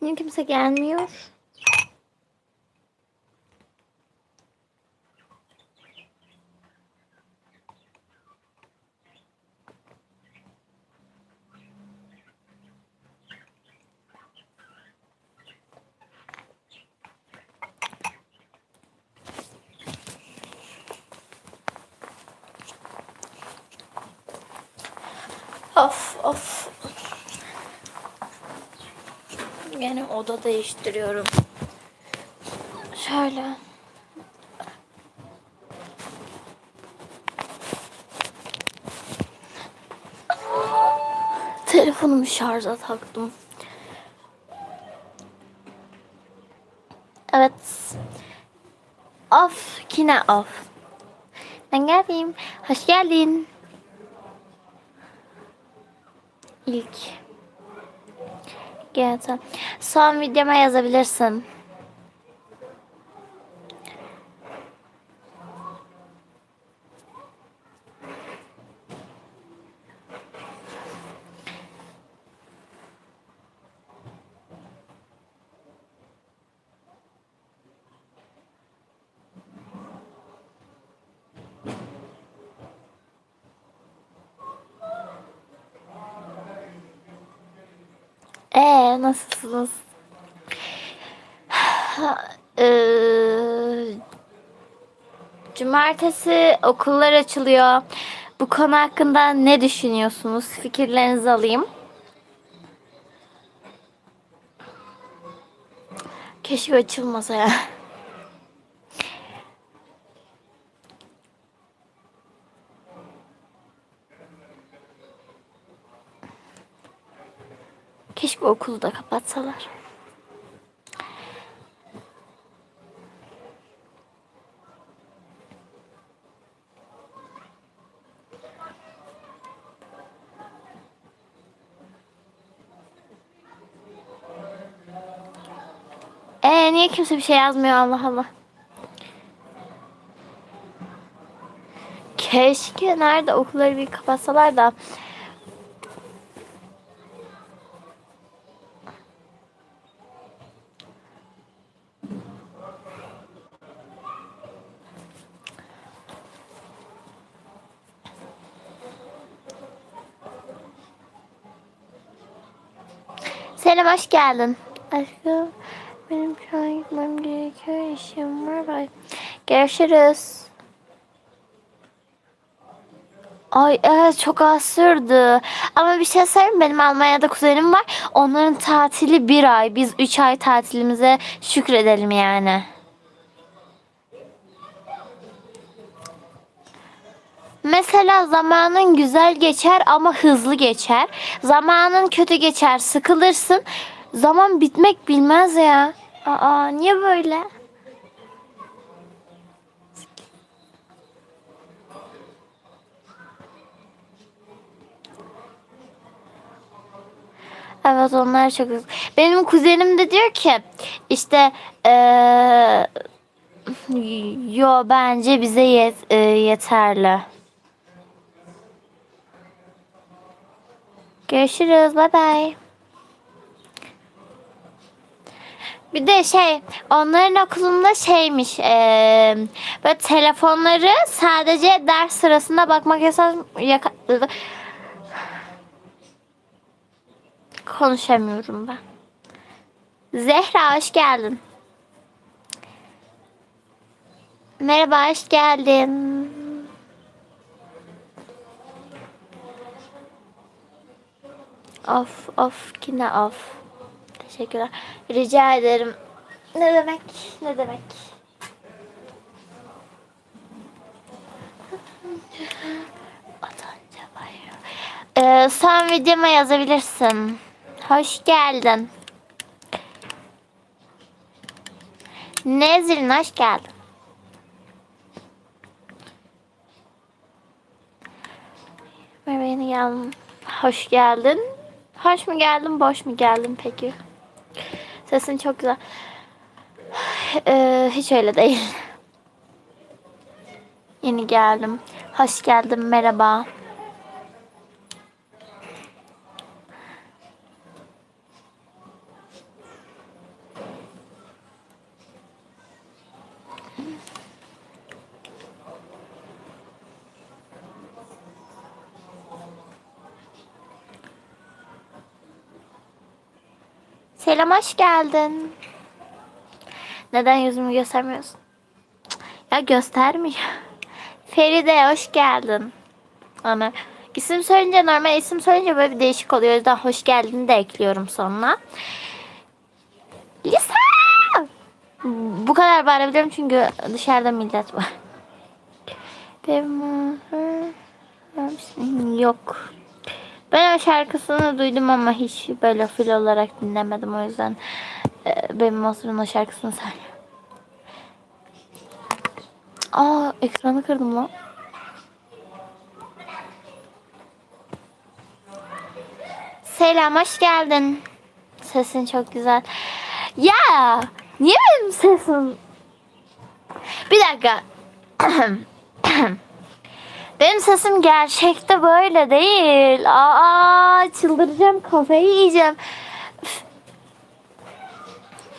Niye kimse gelmiyor? Of of. Yine oda değiştiriyorum. Şöyle. Telefonumu şarja taktım. Evet. Of. Yine of. Ben geldim. Hoş geldin. İlk. GTA. Son videoma yazabilirsin. Ee, nasılsınız? Ee, cumartesi okullar açılıyor. Bu konu hakkında ne düşünüyorsunuz? Fikirlerinizi alayım. Keşke açılmasa ya. Keşke okulu da kapatsalar. Ee niye kimse bir şey yazmıyor Allah Allah. Keşke nerede okulları bir kapatsalar da Selam hoş geldin. Aşkım benim şu an gitmem gerekiyor. İşim var. Bye. Görüşürüz. Ay evet çok az sürdü. Ama bir şey söyleyeyim benim Almanya'da kuzenim var. Onların tatili bir ay. Biz üç ay tatilimize şükredelim yani. Mesela zamanın güzel geçer ama hızlı geçer. Zamanın kötü geçer, sıkılırsın. Zaman bitmek bilmez ya. Aa niye böyle? Evet onlar çok Benim kuzenim de diyor ki işte eee yo bence bize yet, e, yeterli. Görüşürüz. Bye bye. Bir de şey onların okulunda şeymiş eee böyle telefonları sadece ders sırasında bakmak yasak yaka, konuşamıyorum ben. Zehra hoş geldin. Merhaba hoş geldin. Of of yine of. Teşekkürler. Rica ederim. Ne demek? Ne demek? Ee, son videoma yazabilirsin. Hoş geldin. Nezrin hoş geldin. Yeni geldim. Hoş geldin. Hoş mu geldin, boş mu geldin peki? Sesin çok güzel. Ee, hiç öyle değil. Yeni geldim. Hoş geldin. Merhaba. Selam hoş geldin. Neden yüzümü göstermiyorsun? Ya göstermiyor. Feride hoş geldin. Ama isim söyleyince normal isim söyleyince böyle bir değişik oluyor. O yüzden hoş geldin de ekliyorum sonuna. Lisa! Bu kadar bağırabilirim çünkü dışarıda millet var. Yok. Ben o şarkısını duydum ama hiç böyle full olarak dinlemedim o yüzden e, benim Monster'ın o şarkısını söylüyorum. Aa ekranı kırdım lan. Selam hoş geldin. Sesin çok güzel. Ya niye benim sesim? Bir dakika. benim sesim gerçekte böyle değil. Aa çıldıracağım kafayı yiyeceğim.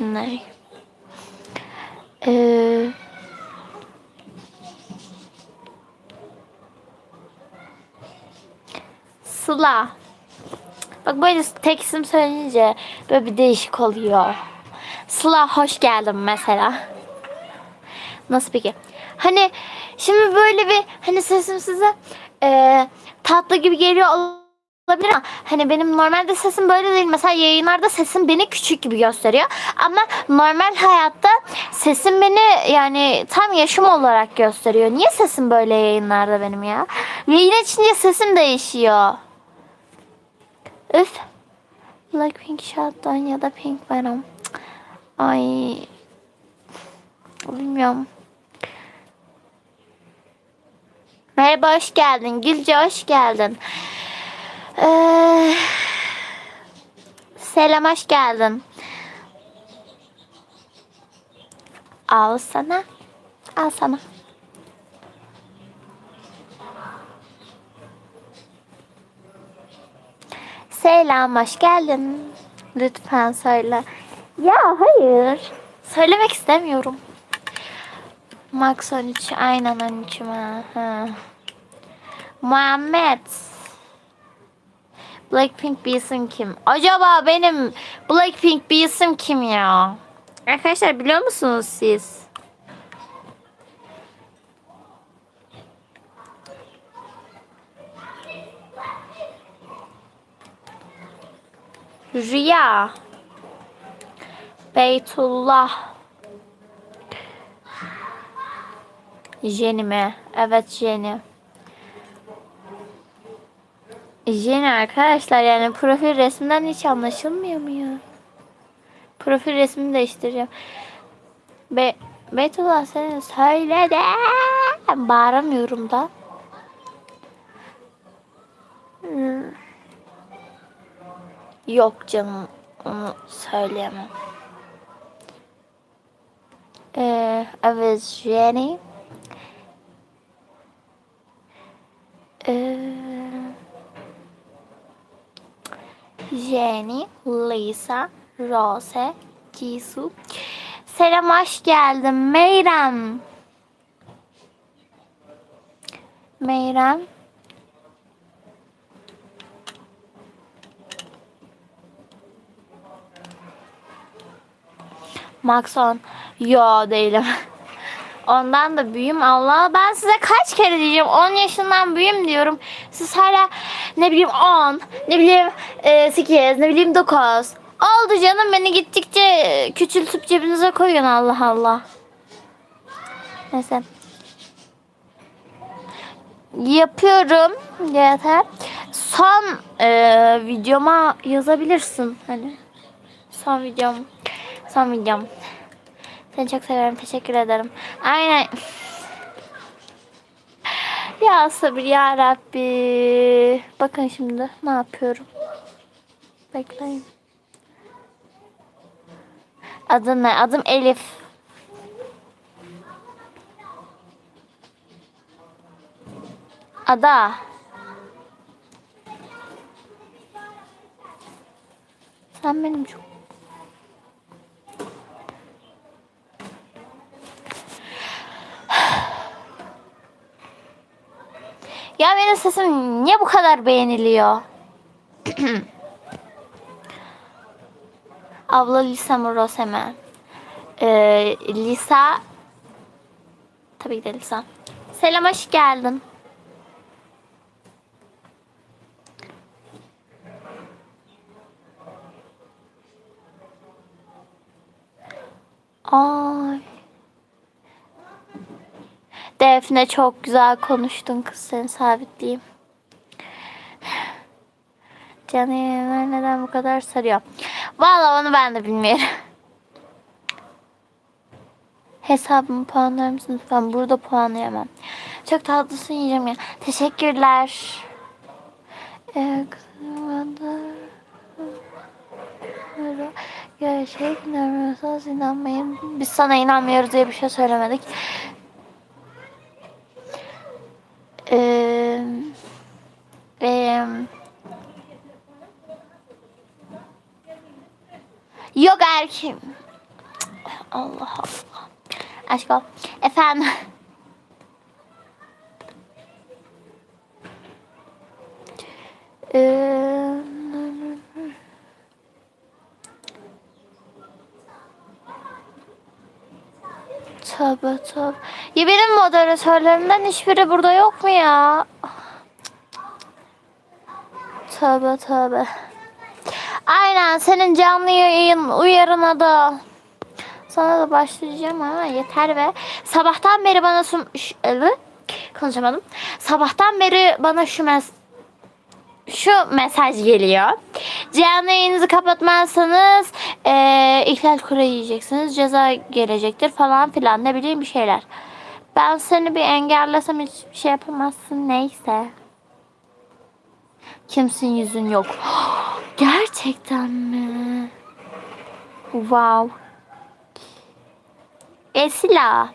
Ne? Ee, Sıla. Bak böyle tek isim söyleyince böyle bir değişik oluyor. Sıla hoş geldin mesela. Nasıl peki? Hani şimdi böyle bir hani sesim size e, tatlı gibi geliyor olabilir ama hani benim normalde sesim böyle değil. Mesela yayınlarda sesim beni küçük gibi gösteriyor. Ama normal hayatta sesim beni yani tam yaşım olarak gösteriyor. Niye sesim böyle yayınlarda benim ya? Yayın içince sesim değişiyor. Üf. Blackpink Shotdown ya da Pink Venom. Ay. Bilmiyorum. Merhaba hoş geldin. Gülce hoş geldin. Ee, selam hoş geldin. Al sana. Al sana. Selam, hoş geldin. Lütfen söyle. Ya hayır. Söylemek istemiyorum. Max 13, aynen 13 mi? Ha. Muhammed. Blackpink bir isim kim? Acaba benim Blackpink bir isim kim ya? Arkadaşlar biliyor musunuz siz? Rüya. Beytullah. Jenny mi? Evet Jenny. Jenny arkadaşlar yani profil resminden hiç anlaşılmıyor mu ya? Profil resmini değiştireceğim. Be Beytullah seni söyle de bağıramıyorum da. Hmm. Yok canım onu söyleyemem. Ee, evet Jenny. Ee, Jenny, Lisa, Rose, Jisoo. Selam hoş geldin Meyrem. Meyrem. Maxon. Yo değilim. Ondan da büyüğüm Allah. Ben size kaç kere diyeceğim 10 yaşından büyüğüm diyorum. Siz hala ne bileyim 10, ne bileyim e, 8, ne bileyim 9. Oldu canım beni gittikçe küçültüp cebinize koyun Allah Allah. Neyse. Yapıyorum yeter. Son e, videoma yazabilirsin hani. Son videom. Son videom. Seni çok seviyorum. Teşekkür ederim. Aynen. Ya sabır ya Rabbi. Bakın şimdi ne yapıyorum. Bekleyin. Adın ne? Adım Elif. Ada. Sen benim çok Ya benim sesim niye bu kadar beğeniliyor? Abla Lisa mı Rose mi? Ee, Lisa. Tabii ki de Lisa. Selam hoş geldin. Ay. Defne çok güzel konuştun kız seni sabitleyeyim. Canı yayınlar neden bu kadar sarıyor? Vallahi onu ben de bilmiyorum. Hesabımı puanlar mısın lütfen? Burada puanlayamam. Çok tatlısın yiyeceğim ya. Teşekkürler. Ee, Gerçekten esas inanmayın. Biz sana inanmıyoruz diye bir şey söylemedik. Yok erkeğim. Allah Allah. Aşk ol. Efendim. Ee, Tövbe. Ya benim moderatörlerimden hiçbiri burada yok mu ya? Tövbe tövbe. Aynen senin canlı yayın uyarına da sana da başlayacağım ama yeter ve sabahtan beri bana su Ş- evet, konuşamadım. Sabahtan beri bana şu mes şu mesaj geliyor. Canlı yayınınızı kapatmazsanız eee ihlal kura yiyeceksiniz. Ceza gelecektir falan filan ne bileyim bir şeyler. Ben seni bir engellesem hiçbir şey yapamazsın neyse. Kimsin yüzün yok. Gerçekten mi? Wow. Esila.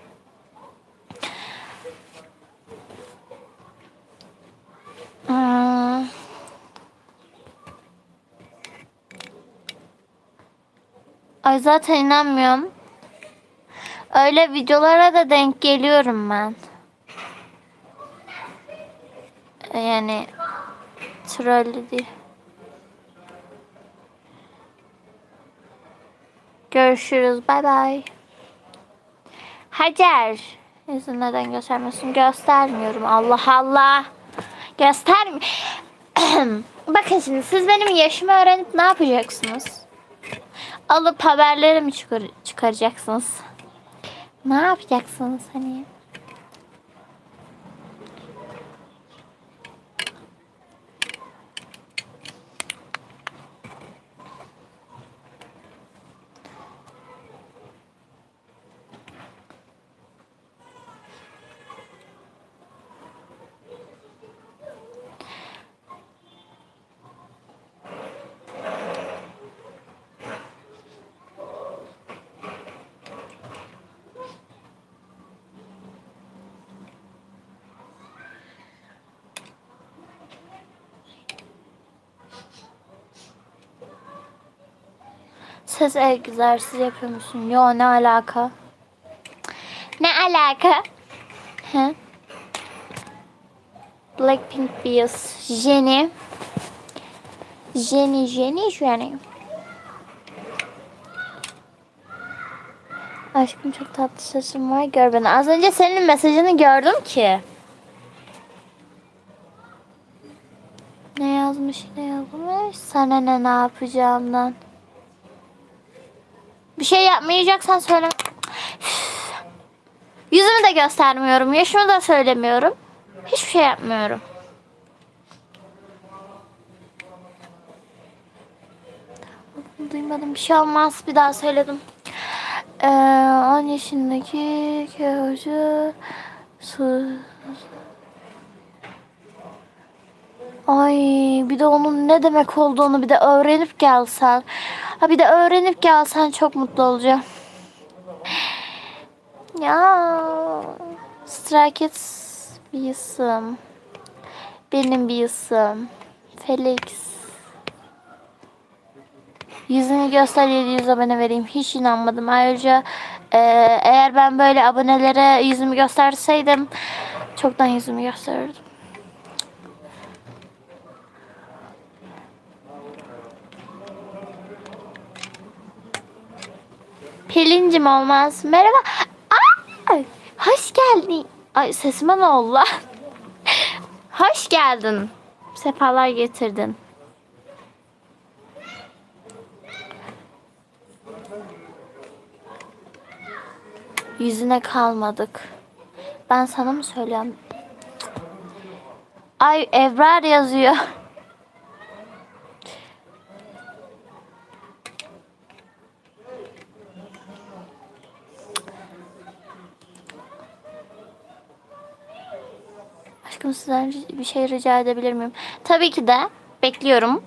Hmm. Ay zaten inanmıyorum. Öyle videolara da denk geliyorum ben. Yani trollü diye. Görüşürüz. Bay bay. Hacer. Yüzünü neden göstermiyorsun? Göstermiyorum. Allah Allah. Göstermi. Bakın şimdi siz benim yaşımı öğrenip ne yapacaksınız? Alıp haberleri mi çıkar çıkaracaksınız? Ne yapacaksınız hani? Ses egzersiz yapıyor musun? Yo ne alaka? Ne alaka? He? Blackpink Beast. Jenny. Jenny, Jenny, Jenny. Aşkım çok tatlı sesin var. Gör beni. Az önce senin mesajını gördüm ki. Ne yazmış ne yazmış? Sana ne ne yapacağımdan. Bir şey yapmayacaksan söyle. Yüzümü de göstermiyorum. Yaşımı da söylemiyorum. Hiçbir şey yapmıyorum. Duymadım bir şey olmaz. Bir daha söyledim. Ee, 10 yaşındaki hoca su Ay bir de onun ne demek olduğunu bir de öğrenip gelsen. Ha bir de öğrenip gelsen çok mutlu olacağım. Ya Stray Kids bir isim. Benim bir isim. Felix. Yüzünü göster 700 abone vereyim. Hiç inanmadım. Ayrıca e, eğer ben böyle abonelere yüzümü gösterseydim çoktan yüzümü gösterirdim. Pelincim olmaz. Merhaba. Ay, hoş geldin. Ay sesime ne oldu lan? Hoş geldin. Sefalar getirdin. Yüzüne kalmadık. Ben sana mı söylüyorum? Ay Ebrar yazıyor. Aşkım sizden bir şey rica edebilir miyim? Tabii ki de. Bekliyorum.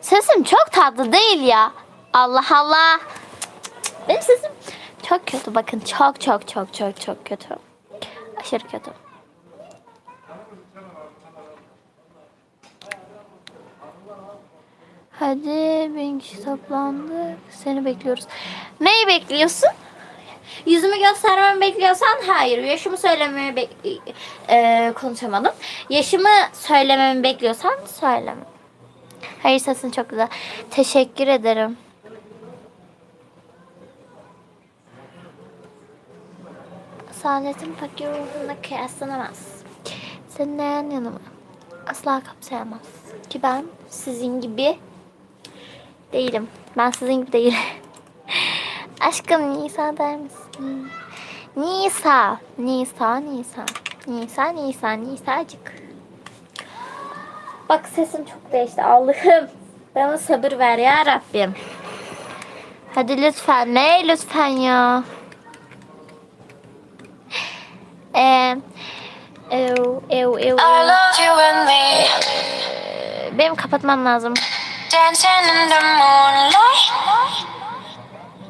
Sesim çok tatlı değil ya. Allah Allah. Benim sesim çok kötü. Bakın çok çok çok çok çok kötü. Aşırı kötü. Hadi bin kişi toplandı. Seni bekliyoruz. Neyi bekliyorsun? Yüzümü göstermemi bekliyorsan hayır. Yaşımı söylememi bek- e, konuşamadım. Yaşımı söylememi bekliyorsan söyleme. Hayır sesin çok güzel. Teşekkür ederim. Saadetin fakir ruhuna kıyaslanamaz. Seninle yan yana mı? Asla kapsayamaz. Ki ben sizin gibi değilim. Ben sizin gibi değilim. Aşkım Nisa der misin? Nisa. Nisa, Nisa. Nisa, Nisa, Nisacık. Bak sesim çok değişti. Allah'ım. Bana sabır ver ya Rabbim. Hadi lütfen. Ne lütfen ya. Eee ev, ev, ev, I love you and me, Benim kapatmam lazım. dancing in the moonlight.